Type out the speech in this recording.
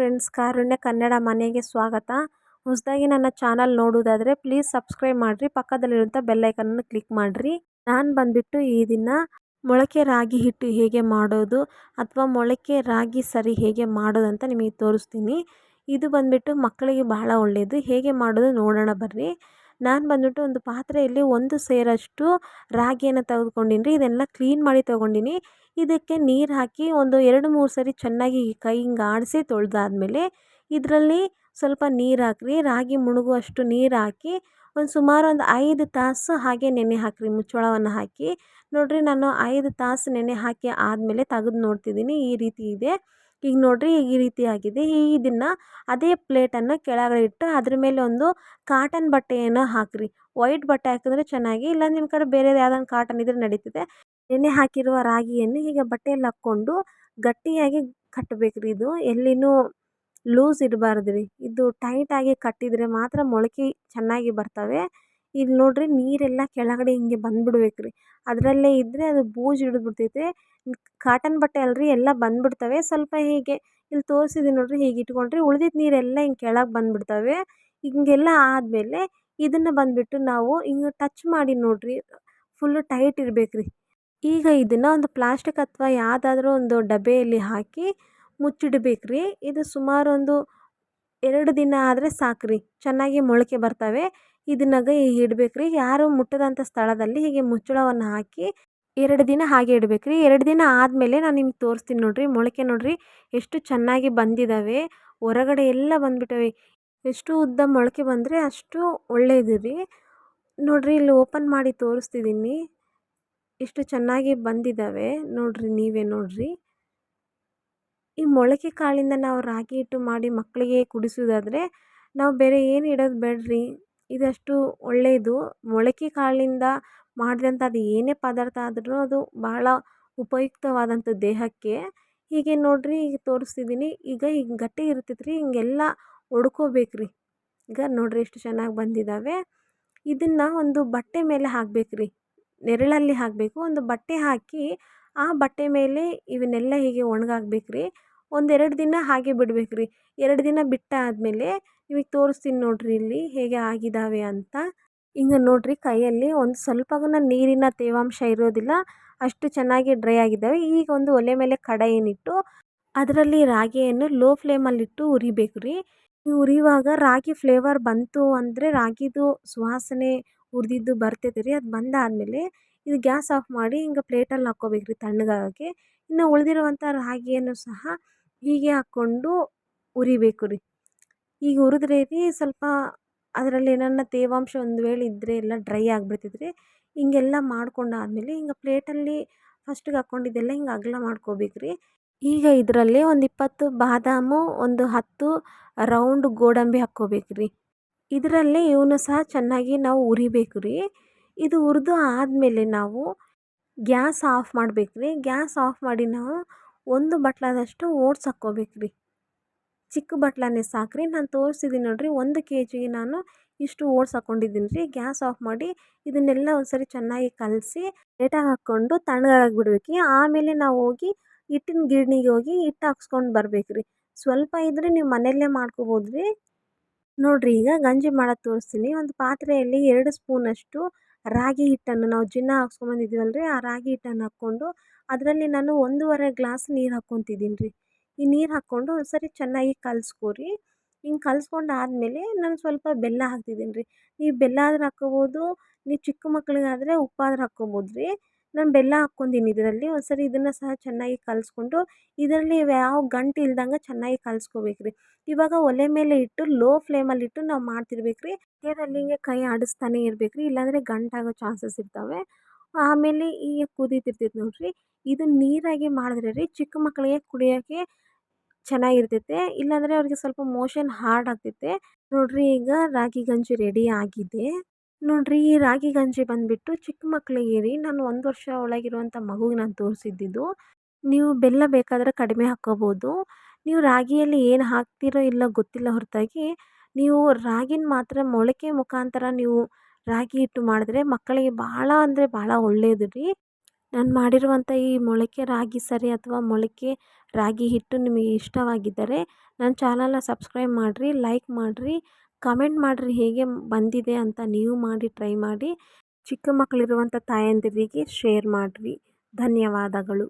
Friends, ಕಾರುಣ್ಯ ಕನ್ನಡ ಮನೆಗೆ ಸ್ವಾಗತ. ಹೊಸದಾಗಿ ನನ್ನ ಚಾನಲ್ ನೋಡೋದಾದರೆ ಪ್ಲೀಸ್ ಸಬ್ಸ್ಕ್ರೈಬ್ ಮಾಡಿರಿ ಪಕ್ಕದಲ್ಲಿರುವಂಥ ಬೆಲ್ಲೈಕನನ್ನು ಕ್ಲಿಕ್ ಮಾಡಿರಿ. ನಾನು ಬಂದುಬಿಟ್ಟು ಈ ದಿನ ಮೊಳಕೆ ರಾಗಿ ಹಿಟ್ಟು ಹೇಗೆ ಮಾಡೋದು ಅಥವಾ ಮೊಳಕೆ ರಾಗಿ ಸರಿ ಹೇಗೆ ಮಾಡೋದು ಅಂತ ನಿಮಗೆ ತೋರಿಸ್ತೀನಿ. ಇದು ಬಂದುಬಿಟ್ಟು ಮಕ್ಕಳಿಗೆ ಬಹಳ ಒಳ್ಳೆಯದು. ಹೇಗೆ ಮಾಡೋದು ನೋಡೋಣ ಬರ್ರಿ. ನಾನು ಬಂದುಬಿಟ್ಟು ಒಂದು ಪಾತ್ರೆಯಲ್ಲಿ ಒಂದು ಸೇರಷ್ಟು ರಾಗಿಯನ್ನು ತೆಗೆದುಕೊಂಡಿನಿ ಇದೆಲ್ಲ ಕ್ಲೀನ್ ಮಾಡಿ ತೊಗೊಂಡಿನಿ ಇದಕ್ಕೆ ನೀರು ಹಾಕಿ ಒಂದು ಎರಡು ಮೂರು ಸರಿ ಚೆನ್ನಾಗಿ ಕೈ ಹಿಂಗೆ ಆಡಿಸಿ ತೊಳೆದಾದ್ಮೇಲೆ ಇದರಲ್ಲಿ ಸ್ವಲ್ಪ ನೀರು ಹಾಕ್ರಿ. ರಾಗಿ ಮುಳುಗುವಷ್ಟು ನೀರು ಹಾಕಿ ಒಂದು ಸುಮಾರು ಒಂದು ಐದು ತಾಸು ಹಾಗೆ ನೆನೆ ಹಾಕಿರಿ. ಮುಚ್ಚಳವನ್ನು ಹಾಕಿ. ನೋಡಿರಿ ನಾನು ಐದು ತಾಸು ನೆನೆ ಹಾಕಿ ಆದಮೇಲೆ ತೆಗೆದು ನೋಡ್ತಿದ್ದೀನಿ ಈ ರೀತಿ ಇದೆ. ಈಗ ನೋಡಿರಿ ಈ ರೀತಿ ಆಗಿದೆ. ಈ ಇದನ್ನು ಅದೇ ಪ್ಲೇಟನ್ನು ಕೆಳಗಡೆ ಇಟ್ಟು ಅದ್ರ ಮೇಲೆ ಒಂದು ಕಾಟನ್ ಬಟ್ಟೆಯನ್ನು ಹಾಕಿರಿ. ವೈಟ್ ಬಟ್ಟೆ ಹಾಕಿದ್ರೆ ಚೆನ್ನಾಗಿ ಇಲ್ಲ ನಿಮ್ಮ ಕಡೆ ಬೇರೆ ಯಾವ್ದಾನ ಕಾಟನ್ ಇದ್ರೆ ನಡೀತದೆ. ನೆನೆ ಹಾಕಿರುವ ರಾಗಿಯನ್ನು ಹೀಗೆ ಬಟ್ಟೆಯಲ್ಲಿ ಹಾಕ್ಕೊಂಡು ಗಟ್ಟಿಯಾಗಿ ಕಟ್ಟಬೇಕು ರೀ ಇದು ಎಲ್ಲಿನೂ ಲೂಸ್ ಇರಬಾರ್ದು ರೀ ಇದು ಟೈಟಾಗಿ ಕಟ್ಟಿದರೆ ಮಾತ್ರ ಮೊಳಕೆ ಚೆನ್ನಾಗಿ ಬರ್ತವೆ. ಇಲ್ಲಿ ನೋಡಿರಿ ನೀರೆಲ್ಲ ಕೆಳಗಡೆ ಹಿಂಗೆ ಬಂದ್ಬಿಡ್ಬೇಕು ರೀ ಅದರಲ್ಲೇ ಇದ್ದರೆ ಅದು ಬೂಜು ಹಿಡಿದ್ಬಿಡ್ತೈತೆ. ಕಾಟನ್ ಬಟ್ಟೆ ಅಲ್ರಿ ಎಲ್ಲ ಬಂದ್ಬಿಡ್ತವೆ. ಸ್ವಲ್ಪ ಹೀಗೆ ಇಲ್ಲಿ ತೋರಿಸಿದೀನಿ ನೋಡಿರಿ ಹೀಗೆ ಇಟ್ಕೊಂಡ್ರೆ ಉಳ್ದಿದ್ದ ನೀರೆಲ್ಲ ಹಿಂಗೆ ಕೆಳಗೆ ಬಂದ್ಬಿಡ್ತವೆ. ಹಿಂಗೆಲ್ಲ ಆದಮೇಲೆ ಇದನ್ನು ಬಂದುಬಿಟ್ಟು ನಾವು ಹಿಂಗೆ ಟಚ್ ಮಾಡಿ ನೋಡಿರಿ ಫುಲ್ಲು ಟೈಟ್ ಇರಬೇಕು ರೀ ಈಗ ಇದನ್ನು ಒಂದು ಪ್ಲಾಸ್ಟಿಕ್ ಅಥವಾ ಯಾವುದಾದ್ರೂ ಒಂದು ಡಬ್ಬೆಯಲ್ಲಿ ಹಾಕಿ ಮುಚ್ಚಿಡ್ಬೇಕು ರೀ ಇದು ಸುಮಾರು ಒಂದು ಎರಡು ದಿನ ಆದರೆ ಸಾಕು ರೀ ಚೆನ್ನಾಗಿ ಮೊಳಕೆ ಬರ್ತವೆ. ಇದನ್ನಾಗ ಇಡ್ಬೇಕು ರೀ ಯಾರು ಮುಟ್ಟದಂಥ ಸ್ಥಳದಲ್ಲಿ ಹೀಗೆ ಮುಚ್ಚಳವನ್ನು ಹಾಕಿ ಎರಡು ದಿನ ಹಾಗೆ ಇಡ್ಬೇಕು ರೀ ಎರಡು ದಿನ ಆದಮೇಲೆ ನಾನು ನಿಮ್ಗೆ ತೋರಿಸ್ತೀನಿ ನೋಡಿರಿ. ಮೊಳಕೆ ನೋಡಿರಿ ಎಷ್ಟು ಚೆನ್ನಾಗಿ ಬಂದಿದ್ದಾವೆ ಹೊರಗಡೆ ಎಲ್ಲ ಬಂದ್ಬಿಟ್ಟವೆ. ಎಷ್ಟು ಉದ್ದ ಮೊಳಕೆ ಬಂದರೆ ಅಷ್ಟು ಒಳ್ಳೆಯದು ರೀ. ನೋಡಿರಿ ಇಲ್ಲಿ ಓಪನ್ ಮಾಡಿ ತೋರಿಸ್ತಿದ್ದೀನಿ ಎಷ್ಟು ಚೆನ್ನಾಗಿ ಬಂದಿದ್ದಾವೆ ನೋಡಿರಿ ನೀವೇ ನೋಡಿರಿ. ಈ ಮೊಳಕೆ ಕಾಳಿಂದ ನಾವು ರಾಗಿ ಹಿಟ್ಟು ಮಾಡಿ ಮಕ್ಕಳಿಗೆ ಕುಡಿಸೋದಾದರೆ ನಾವು ಬೇರೆ ಏನು ಇಡೋದು ಬೇಡ್ರಿ. ಇದಷ್ಟು ಒಳ್ಳೆಯದು. ಮೊಳಕೆ ಕಾಳಿಂದ ಮಾಡಿದಂಥ ಅದು ಏನೇ ಪದಾರ್ಥ ಆದ್ರೂ ಅದು ಬಹಳ ಉಪಯುಕ್ತವಾದಂಥ ದೇಹಕ್ಕೆ. ಹೀಗೆ ನೋಡಿರಿ ಈಗ ತೋರಿಸ್ತಿದ್ದೀನಿ ಈಗ ಹಿಂಗೆ ಗಟ್ಟಿ ಇರ್ತೈತೆ ರೀ ಹಿಂಗೆಲ್ಲ ಒಡ್ಕೋಬೇಕು ರೀ ಈಗ ನೋಡಿರಿ ಎಷ್ಟು ಚೆನ್ನಾಗಿ ಬಂದಿದ್ದಾವೆ ಇದನ್ನು ಒಂದು ಬಟ್ಟೆ ಮೇಲೆ ಹಾಕ್ಬೇಕು ರೀ ನೆರಳಲ್ಲಿ ಹಾಕಬೇಕು. ಒಂದು ಬಟ್ಟೆ ಹಾಕಿ ಆ ಬಟ್ಟೆ ಮೇಲೆ ಇವನ್ನೆಲ್ಲ ಹೀಗೆ ಒಣಗಾಕ್ಬೇಕು ರೀ ಒಂದೆರಡು ದಿನ ಹಾಗೆ ಬಿಡ್ಬೇಕು ರೀ ಎರಡು ದಿನ ಬಿಟ್ಟಾದಮೇಲೆ ನಿಮಗೆ ತೋರಿಸ್ತೀನಿ ನೋಡಿರಿ ಇಲ್ಲಿ ಹೇಗೆ ಆಗಿದ್ದಾವೆ ಅಂತ. ಹಿಂಗೆ ನೋಡಿರಿ ಕೈಯಲ್ಲಿ ಒಂದು ಸ್ವಲ್ಪವೂ ನೀರಿನ ತೇವಾಂಶ ಇರೋದಿಲ್ಲ. ಅಷ್ಟು ಚೆನ್ನಾಗಿ ಡ್ರೈ ಆಗಿದ್ದಾವೆ ಈಗ ಒಂದು ಒಲೆ ಮೇಲೆ ಕಡಾಯಿನಿಟ್ಟು ಅದರಲ್ಲಿ ರಾಗಿಯನ್ನು ಲೋ ಫ್ಲೇಮಲ್ಲಿಟ್ಟು ಉರಿಬೇಕು ರೀ ಉರಿಯುವಾಗ ರಾಗಿ ಫ್ಲೇವರ್ ಬಂತು ಅಂದರೆ ರಾಗಿದು ಸುವಾಸನೆ ಉರಿದಿದ್ದು ಬರ್ತೈತೆ ರೀ. ಅದು ಬಂದಾದಮೇಲೆ ಇದು ಗ್ಯಾಸ್ ಆಫ್ ಮಾಡಿ ಹಿಂಗೆ ಪ್ಲೇಟಲ್ಲಿ ಹಾಕ್ಕೋಬೇಕು ರೀ ತಣ್ಣಗಾಗೋಕ್ಕೆ. ಇನ್ನು ಉಳಿದಿರುವಂಥ ರಾಗಿಯನ್ನು ಸಹ ಹೀಗೆ ಹಾಕ್ಕೊಂಡು ಹುರಿಬೇಕು ರೀ. ಈಗ ಹುರಿದ್ರೆ ರೀ ಸ್ವಲ್ಪ ಅದರಲ್ಲಿ ಏನನ್ನ ತೇವಾಂಶ ಒಂದು ವೇಳೆ ಇದ್ದರೆ ಎಲ್ಲ ಡ್ರೈ ಆಗಿಬಿಡ್ತೈತೆ ರೀ. ಹಿಂಗೆಲ್ಲ ಮಾಡ್ಕೊಂಡಾದ್ಮೇಲೆ ಹಿಂಗೆ ಪ್ಲೇಟಲ್ಲಿ ಫಸ್ಟಿಗೆ ಹಾಕ್ಕೊಂಡಿದ್ದೆಲ್ಲ ಹಿಂಗೆ ಅಗಲ ಮಾಡ್ಕೋಬೇಕು ರೀ. ಈಗ ಇದರಲ್ಲಿ ಒಂದು ಇಪ್ಪತ್ತು ಬಾದಾಮು, ಒಂದು ಹತ್ತು ರೌಂಡ್ ಗೋಡಂಬಿ ಹಾಕ್ಕೋಬೇಕು ರೀ. ಇದರಲ್ಲಿ ಇವನು ಸಹ ಚೆನ್ನಾಗಿ ನಾವು ಹುರಿಬೇಕು ರೀ. ಇದು ಹುರಿದು ಆದಮೇಲೆ ನಾವು ಗ್ಯಾಸ್ ಆಫ್ ಮಾಡ್ಬೇಕು ರೀ. ಗ್ಯಾಸ್ ಆಫ್ ಮಾಡಿ ನಾವು ಒಂದು ಬಟ್ಲಾದಷ್ಟು ಓಟ್ಸ್ ಹಾಕ್ಕೋಬೇಕು ರೀ. ಚಿಕ್ಕ ಬಟ್ಲನೇ ರೀ ನಾನು ತೋರಿಸಿದ್ದೀನಿ ನೋಡಿರಿ, ಒಂದು ಕೆ ಜಿಗೆ ನಾನು ಇಷ್ಟು ಓಟ್ಸ್ ಹಾಕ್ಕೊಂಡಿದ್ದೀನಿ ರೀ. ಗ್ಯಾಸ್ ಆಫ್ ಮಾಡಿ ಇದನ್ನೆಲ್ಲ ಒಂದ್ಸರಿ ಚೆನ್ನಾಗಿ ಕಲಸಿ ಪ್ಲೇಟಾಗಿ ಹಾಕ್ಕೊಂಡು ತಣ್ಣಗಾಗಿ ಬಿಡ್ಬೇಕು ಆಮೇಲೆ ನಾವು ಹೋಗಿ ಹಿಟ್ಟಿನ ಗಿರಣಿಗೆ ಹೋಗಿ ಹಿಟ್ಟು ಹಾಕ್ಸ್ಕೊಂಡು ಬರ್ಬೇಕು ರೀ. ಸ್ವಲ್ಪ ಇದ್ದರೆ ನೀವು ಮನೆಯಲ್ಲೇ ಮಾಡ್ಕೋಬೋದು ರೀ. ನೋಡಿರಿ, ಈಗ ಗಂಜಿ ಮಾಡೋದು ತೋರಿಸ್ತೀನಿ. ಒಂದು ಪಾತ್ರೆಯಲ್ಲಿ ಎರಡು ಸ್ಪೂನಷ್ಟು ರಾಗಿ ಹಿಟ್ಟನ್ನು ನಾವು ಜಿನ್ನ ಹಾಕ್ಸ್ಕೊಂಬಂದಿದ್ದೀವಲ್ಲ ರೀ ಆ ರಾಗಿ ಹಿಟ್ಟನ್ನು ಹಾಕ್ಕೊಂಡು ಅದರಲ್ಲಿ ನಾನು ಒಂದೂವರೆ ಗ್ಲಾಸ್ ನೀರು ಹಾಕ್ಕೊತಿದ್ದೀನಿ ರೀ. ಈ ನೀರು ಹಾಕ್ಕೊಂಡು ಒಂದ್ಸರಿ ಚೆನ್ನಾಗಿ ಕಲಸ್ಕೊರಿ. ಹಿಂಗೆ ಕಲ್ಸ್ಕೊಂಡು ಆದಮೇಲೆ ನಾನು ಸ್ವಲ್ಪ ಬೆಲ್ಲ ಹಾಕ್ತಿದ್ದೀನಿ ರೀ. ನೀವು ಬೆಲ್ಲ ಆದ್ರೆ ಹಾಕ್ಕೊಬೋದು, ನೀವು ಚಿಕ್ಕ ಮಕ್ಕಳಿಗಾದ್ರೆ ಉಪ್ಪಾದ್ರೂ ಹಾಕ್ಕೊಬೋದು ರೀ ನಾನು ಬೆಲ್ಲ ಹಾಕ್ಕೊಂಡೀನಿ ಇದರಲ್ಲಿ, ಒಂದ್ಸರಿ ಇದನ್ನು ಸಹ ಚೆನ್ನಾಗಿ ಕಲಸ್ಕೊಂಡು, ಇದರಲ್ಲಿ ಯಾವ ಗಂಟು ಇಲ್ದಂಗೆ ಚೆನ್ನಾಗಿ ಕಲಸ್ಕೋಬೇಕು ರೀ ಇವಾಗ ಒಲೆ ಮೇಲೆ ಇಟ್ಟು, ಲೋ ಫ್ಲೇಮಲ್ಲಿ ಇಟ್ಟು ನಾವು ಮಾಡ್ತಿರ್ಬೇಕು ರೀ ಹಿಂಗೆ ಕೈ ಆಡಿಸ್ತಾನೆ ಇರ್ಬೇಕು ರೀ ಇಲ್ಲಾಂದರೆ ಗಂಟಾಗೋ ಚಾನ್ಸಸ್ ಇರ್ತವೆ. ಆಮೇಲೆ ಈಗ ಕುದೀತಿರ್ತೈತೆ ನೋಡಿರಿ, ಇದು ನೀರಾಗಿ ಮಾಡಿದ್ರೆ ರೀ ಚಿಕ್ಕ ಮಕ್ಕಳಿಗೆ ಕುಡಿಯೋಕ್ಕೆ ಚೆನ್ನಾಗಿರ್ತೈತೆ, ಇಲ್ಲಾಂದರೆ ಅವ್ರಿಗೆ ಸ್ವಲ್ಪ ಮೋಷನ್ ಹಾರ್ಡ್ ಆಗ್ತೈತೆ. ನೋಡಿರಿ ಈಗ ರಾಗಿ ಗಂಜಿ ರೆಡಿ ಆಗಿದೆ. ನೋಡಿರಿ ಈ ರಾಗಿ ಗಂಜಿ ಬಂದುಬಿಟ್ಟು ಚಿಕ್ಕ ಮಕ್ಕಳಿಗೆ ರೀ ನಾನು ಒಂದು ವರ್ಷ ಒಳಗಿರುವಂಥ ಮಗುಗೆ ನಾನು ತೋರಿಸಿದ್ದಿದ್ದು. ನೀವು ಬೆಲ್ಲ ಬೇಕಾದರೆ ಕಡಿಮೆ ಹಾಕ್ಕೋಬೋದು ನೀವು ರಾಗಿಯಲ್ಲಿ ಏನು ಹಾಕ್ತೀರೋ ಇಲ್ಲ ಗೊತ್ತಿಲ್ಲ ಹೊರತಾಗಿ ನೀವು ರಾಗಿನ ಮಾತ್ರ ಮೊಳಕೆ ಮುಖಾಂತರ ನೀವು ರಾಗಿ ಹಿಟ್ಟು ಮಾಡಿದ್ರೆ ಮಕ್ಕಳಿಗೆ ಭಾಳ ಅಂದರೆ ಭಾಳ ಒಳ್ಳೆಯದು ರೀ. ನಾನು ಮಾಡಿರುವಂಥ ಈ ಮೊಳಕೆ ರಾಗಿ ಸರಿ ಅಥವಾ ಮೊಳಕೆ ರಾಗಿ ಹಿಟ್ಟು ನಿಮಗೆ ಇಷ್ಟವಾಗಿದ್ದರೆ ನನ್ನ ಚಾನಲ್ನ ಸಬ್ಸ್ಕ್ರೈಬ್ ಮಾಡಿರಿ, ಲೈಕ್ ಮಾಡಿರಿ, ಕಮೆಂಟ್ ಮಾಡಿರಿ ಹೇಗೆ ಬಂದಿದೆ ಅಂತ ನೀವು ಮಾಡಿ, ಟ್ರೈ ಮಾಡಿ. ಚಿಕ್ಕ ಮಕ್ಕಳಿರುವಂಥ ತಾಯಂದಿರಿಗೆ ಶೇರ್ ಮಾಡಿರಿ. ಧನ್ಯವಾದಗಳು.